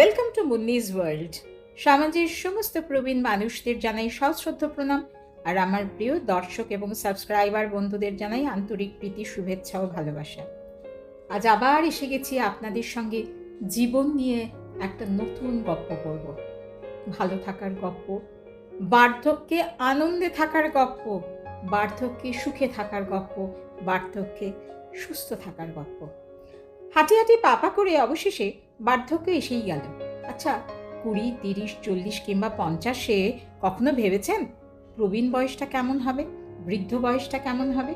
Welcome to মুন্নিজ world সমাজের সমস্ত প্রবীণ মানুষদের জানাই সশ্রদ্ধ প্রণাম, আর আমার প্রিয় দর্শক এবং সাবস্ক্রাইবার বন্ধুদের জানাই আন্তরিক প্রীতি, শুভেচ্ছা ও ভালোবাসা। আজ আবার এসে গেছি আপনাদের সঙ্গে জীবন নিয়ে একটা নতুন গপ্প করব ভালো থাকার গপ্প, বার্ধক্যে আনন্দে থাকার গপ্প, বার্ধক্যে সুখে থাকার গপ্প, বার্ধক্যে সুস্থ থাকার গপ্প। হাঁটি হাঁটি পাপা করে অবশেষে বার্ধক্য এসেই গেল। আচ্ছা কুড়ি, তিরিশ, চল্লিশ কিংবা পঞ্চাশে কখনো ভেবেছেন প্রবীণ বয়সটা কেমন হবে, বৃদ্ধ বয়সটা কেমন হবে?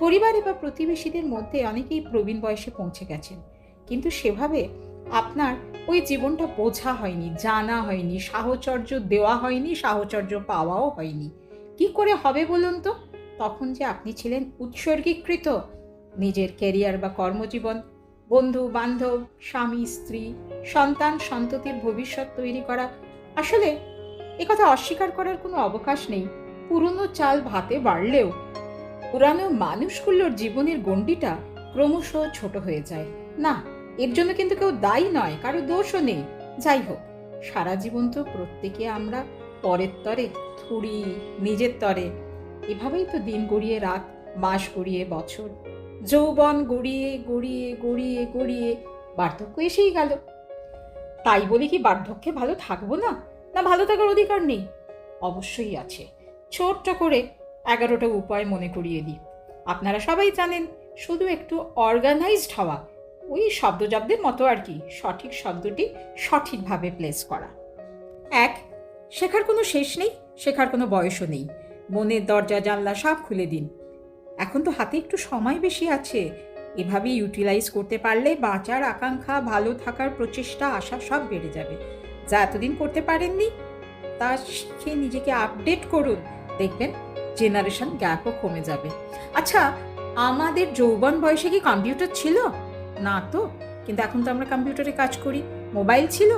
পরিবারে বা প্রতিবেশীদের মধ্যে অনেকেই প্রবীণ বয়সে পৌঁছে গেছেন, কিন্তু সেভাবে আপনার ওই জীবনটা বোঝা হয়নি, জানা হয়নি, সাহচর্য দেওয়া হয়নি, সাহচর্য পাওয়াও হয়নি। কি করে হবে বলুন তো? তখন যে আপনি ছিলেন উৎসর্গীকৃত নিজের ক্যারিয়ার বা কর্মজীবন বন্ধু, বান্ধব, স্বামী, স্ত্রী, সন্তান, সন্ততির ভবিষ্যৎ তৈরি করা। আসলে একথা অস্বীকার করার কোনো অবকাশ নেই। পুরনো চাল ভাতে বাড়লেও পুরানো মানুষগুলোর জীবনের গণ্ডিটা ক্রমশ ছোট হয়ে যায়। না, এর জন্য কিন্তু কেউ দায়ী নয়, কারও দোষও নেই। যাই হোক, সারা জীবন তো প্রত্যেকে আমরা পরের তরে, থুড়ি, নিজের তরে। এভাবেই তো দিন গড়িয়ে, রাত, মাস গড়িয়ে, বছর যৌবন গড়িয়ে গড়িয়ে গড়িয়ে গড়িয়ে বার্ধক্য এসেই গেল। তাই বলে কি বার্ধক্যে ভালো থাকব না? না ভালো থাকার অধিকার নেই? অবশ্যই আছে। ছোট্ট করে এগারোটা উপায় মনে করিয়ে দিই। আপনারা সবাই জানেন, শুধু একটু অর্গানাইজড হওয়া, ওই শব্দজব্দের মতো আর কি, সঠিক শব্দটি সঠিকভাবে প্লেস করা। এক, শেখার কোনো শেষ নেই, শেখার কোনো বয়সও নেই। মনের দরজা, জানলা সব খুলে দিন। এখন তো হাতে একটু সময় বেশি আছে। এভাবে ইউটিলাইজ করতে পারলে বাঁচার আকাঙ্ক্ষা, ভালো থাকার প্রচেষ্টা, আশা সব বেড়ে যাবে। যা এতদিন করতে পারেননি, তা শিখে নিজেকে আপডেট করুন। দেখবেন জেনারেশন গ্যাপও কমে যাবে। আচ্ছা আমাদের যৌবন বয়সে কি কম্পিউটার ছিল? না তো, কিন্তু এখন তো আমরা কম্পিউটারে কাজ করি। মোবাইল ছিল?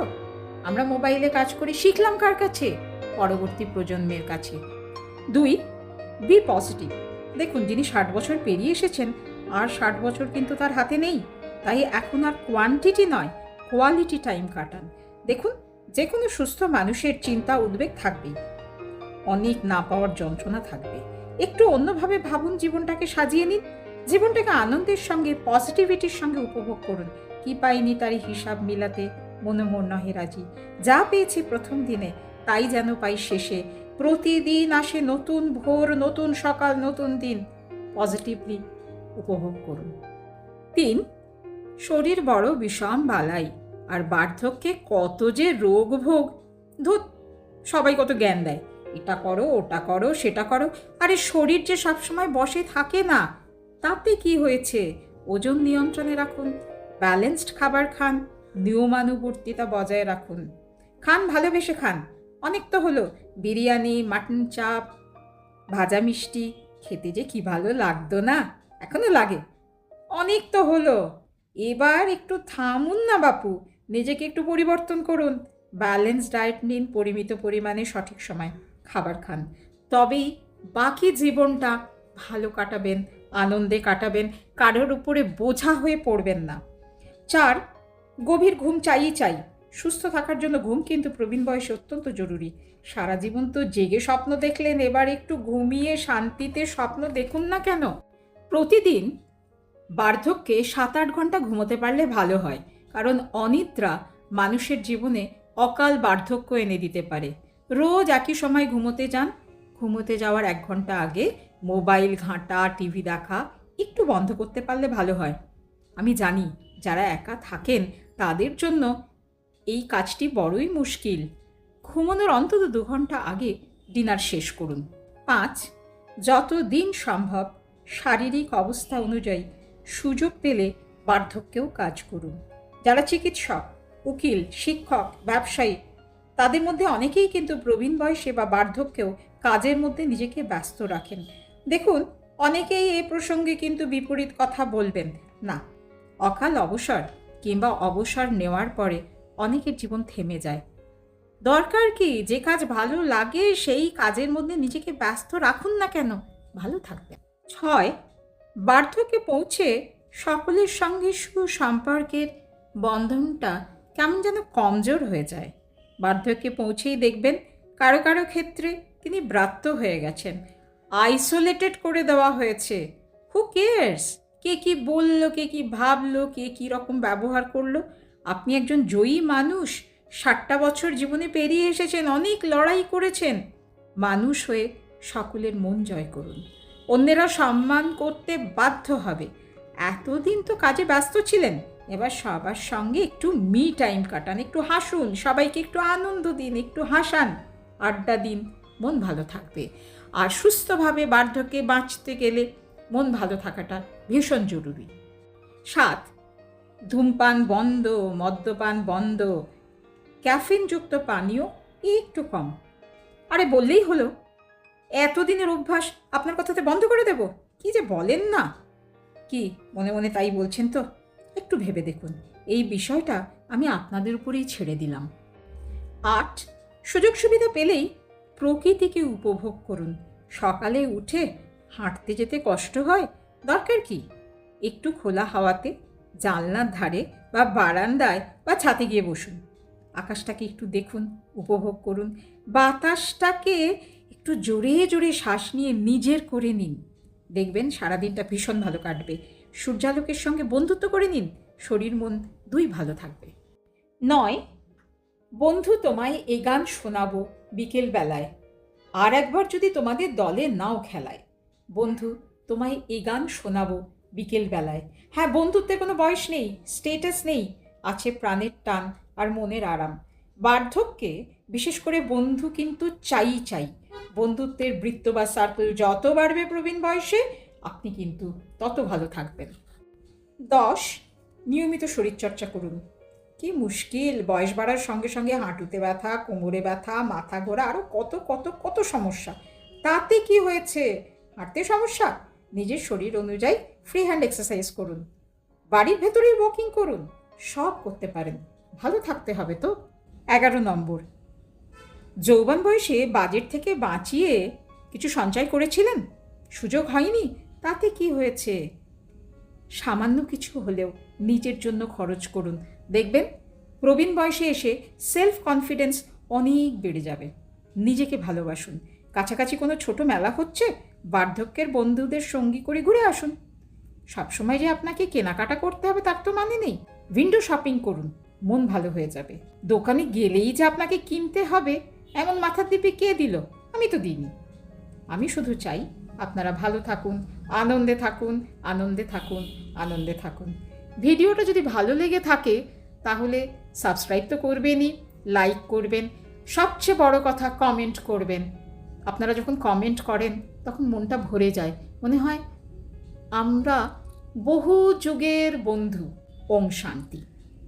আমরা মোবাইলে কাজ করি, শিখলাম কার কাছে? পরবর্তী প্রজন্মের কাছে। দুই বি পজিটিভ দেখুন, যিনি ষাট বছর পেরিয়ে এসেছেন, আর ষাট বছর কিন্তু তার হাতে নেই। তাই এখন আর কোয়ান্টিটি নয় কোয়ালিটি টাইম কাটান। দেখুন যে কোনো সুস্থ মানুষের চিন্তা উদ্বেগ থাকবেই। অনেক না পাওয়ার যন্ত্রণা থাকবে। একটু অন্যভাবে ভাবুন, জীবনটাকে সাজিয়ে নিন। জীবনটাকে আনন্দের সঙ্গে পজিটিভিটির সঙ্গে উপভোগ করুন। কি পাইনি তারই হিসাব মিলাতে মনোমর নহে রাজি। যা পেয়েছি প্রথম দিনে তাই যেন পাই শেষে। প্রতিদিন আসে নতুন ভোর, নতুন সকাল, নতুন দিন। পজিটিভলি উপভোগ করুন। তিন, শরীর বড় বিষম বালাই। আর বার্ধক্যে কত যে রোগ ভোগ। ধুত, সবাই কত জ্ঞান দেয়। এটা করো, ওটা করো, সেটা করো। আরে শরীর যে সবসময় বসে থাকে না, তাতে কি হয়েছে? ওজন নিয়ন্ত্রণে রাখুন। ব্যালেন্সড খাবার খান। নিয়মানুবর্তিতা বজায় রাখুন। খান, ভালোবেসে খান। অনেক তো হলো। বিরিয়ানি, মাটন চাপ, ভাজা মিষ্টি, খেতে যে কি ভালো লাগতো না? এখনও লাগে। অনেক তো হলো। এবার একটু থামুন না বাপু, নিজেকে একটু পরিবর্তন করুন। ব্যালেন্স ডায়েট নিন, পরিমিত পরিমাণে সঠিক সময় খাবার খান। তবেই বাকি জীবনটা ভালো কাটাবেন, আনন্দে কাটাবেন, কারোর উপরে বোঝা হয়ে পড়বেন না। চার, গভীর ঘুম চাইই চাই। সুস্থ থাকার জন্য ঘুম কিন্তু প্রবীণ বয়সে অত্যন্ত জরুরি। সারা জীবন তো জেগে স্বপ্ন দেখলেন, এবার একটু ঘুমিয়ে শান্তিতে স্বপ্ন দেখুন না কেন? প্রতিদিন বার্ধক্যে সাত আট ঘণ্টা ঘুমোতে পারলে ভালো হয়, কারণ অনিদ্রা মানুষের জীবনে অকাল বার্ধক্য এনে দিতে পারে। রোজ একই সময় ঘুমোতে যান। ঘুমোতে যাওয়ার এক ঘণ্টা আগে মোবাইল, ঘাঁটা, টিভি দেখা একটু বন্ধ করতে পারলে ভালো হয়। আমি জানি, যারা একা থাকেন তাদের জন্য এই কাজটি বড়ই মুশকিল। ঘুমানোর অন্তত দু ঘণ্টা আগে ডিনার শেষ করুন। পাঁচ, যত দিন সম্ভব শারীরিক অবস্থা অনুযায়ী সুযোগ পেলে বার্ধক্যেও কাজ করুন। যারা চিকিৎসক, উকিল, শিক্ষক, ব্যবসায়ী, তাদের মধ্যে অনেকেই কিন্তু প্রবীণ বয়সে বা বার্ধক্যেও কাজের মধ্যে নিজেকে ব্যস্ত রাখেন। দেখুন, অনেকেই এ প্রসঙ্গে কিন্তু বিপরীত কথা বলবেন। না, অকাল অবসর কিংবা অবসর নেওয়ার পরে অনেকের জীবন থেমে যায়। দরকার কি যে কাজ ভালো লাগে সেই কাজের মধ্যে নিজেকে ব্যস্ত রাখুন না কেন? ভালো থাকবে ছয়, বার্ধক্যে পৌঁছে সকলের সঙ্গে সুসম্পর্কের বন্ধনটা কেমন যেন কমজোর হয়ে যায়। বার্ধক্যে পৌঁছেই দেখবেন কারও কারও ক্ষেত্রে তিনি ব্রাত্য হয়ে গেছেন। আইসোলেটেড করে দেওয়া হয়েছে। হু কেয়ার্স কে কি বলল, কে কি ভাবলো, কে কি রকম ব্যবহার করল আপনি একজন জয়ী মানুষ, ষাটটা বছর জীবনে পেরিয়ে এসেছেন, অনেক লড়াই করেছেন। মানুষ হয়ে সকলের মন জয় করুন। অন্যেরা সম্মান করতে বাধ্য হবে। এতদিন তো কাজে ব্যস্ত ছিলেন। এবার সবার সঙ্গে একটু মি টাইম কাটান, একটু হাসুন, সবাইকে একটু আনন্দ দিন, একটু হাসান। আড্ডা দিন, মন ভালো থাকবে। আর সুস্থভাবে বার্ধক্যে বাঁচতে গেলে মন ভালো থাকাটা ভীষণ জরুরি। সাত ধূমপান বন্ধ, মদ্যপান বন্ধ, ক্যাফিনযুক্ত পানীয় একটু কম। আরে বললেই হলো, এতদিনের অভ্যাস আপনার কথাতে বন্ধ করে দেব? কি যে বলেন না? কি, মনে মনে তাই বলছেন তো? একটু ভেবে দেখুন, এই বিষয়টা আমি আপনাদের উপরেই ছেড়ে দিলাম। আট, সুযোগ সুবিধা পেলেই প্রকৃতিকে উপভোগ করুন। সকালে উঠে হাঁটতে যেতে কষ্ট হয়, দরকার কি? একটু খোলা হাওয়াতে জানলার ধারে বা বারান্দায় বা ছাতে গিয়ে বসুন। আকাশটাকে একটু দেখুন, উপভোগ করুন। বাতাসটাকে একটু জোরে জোরে শ্বাস নিয়ে নিজের করে নিন। দেখবেন সারাদিনটা ভীষণ ভালো কাটবে। সূর্যালোকের সঙ্গে বন্ধুত্ব করে নিন, শরীর মন দুই ভালো থাকবে। নয়, বন্ধু তোমায় এ গান শোনাবো বিকেল বেলায়। আর একবার যদি তোমাদের দলে নাও খেলায়। বন্ধু, তোমায় এ গান শোনাবো বিকেল বেলায়। হ্যাঁ বন্ধুত্বের কোনো বয়স নেই স্টেটাস নেই, আছে প্রাণের টান আর মনের আরাম। বার্ধক্যে বিশেষ করে বন্ধু কিন্তু চাই চাই। বন্ধুত্বের বৃত্ত বা সার্কেল যত বাড়বে প্রবীণ বয়সে, আপনি কিন্তু তত ভালো থাকবেন। দশ, নিয়মিত শরীরচর্চা করুন। কি মুশকিল, বয়স বাড়ার সঙ্গে সঙ্গে হাঁটুতে ব্যথা, কোমরে ব্যথা, মাথা ঘোরা আরও কত কত কত সমস্যা। তাতে কি হয়েছে? হাঁটতে সমস্যা? নিজের শরীর অনুযায়ী ফ্রি হ্যান্ড এক্সারসাইজ করুন। বাড়ির ভেতরেই ওয়াকিং করুন। সব করতে পারেন। ভালো থাকতে হবে তো? এগারো নম্বর। যৌবন বয়সে বাজেট থেকে বাঁচিয়ে কিছু সঞ্চয় করেছিলেন? সুযোগ হয়নি? তাতে কি হয়েছে? সামান্য কিছু হলেও নিজের জন্য খরচ করুন। দেখবেন, প্রবীণ বয়সে এসে সেলফ কনফিডেন্স অনেক বেড়ে যাবে। নিজেকে ভালোবাসুন। কাছাকাছি কোনো ছোট মেলা হচ্ছে? বার্ধক্যের বন্ধুদের সঙ্গী করে ঘুরে আসুন। সবসময় যে আপনাকে কেনাকাটা করতে হবে তার তো মানে নেই। উইন্ডো শপিং করুন, মন ভালো হয়ে যাবে। দোকানে গেলেই যে আপনাকে কিনতে হবে, এমন মাথার দিপে কে দিল? আমি তো দিইনি। আমি শুধু চাই আপনারা ভালো থাকুন, আনন্দে থাকুন আনন্দে থাকুন আনন্দে থাকুন। ভিডিওটা যদি ভালো লেগে থাকে, তাহলে সাবস্ক্রাইব তো করবেনই লাইক করবেন, সবচেয়ে বড় কথা কমেন্ট করবেন। আপনারা যখন কমেন্ট করেন, তখন মনটা ভরে যায়। মনে হয় আমরা বহু যুগের বন্ধু ওম শান্তি।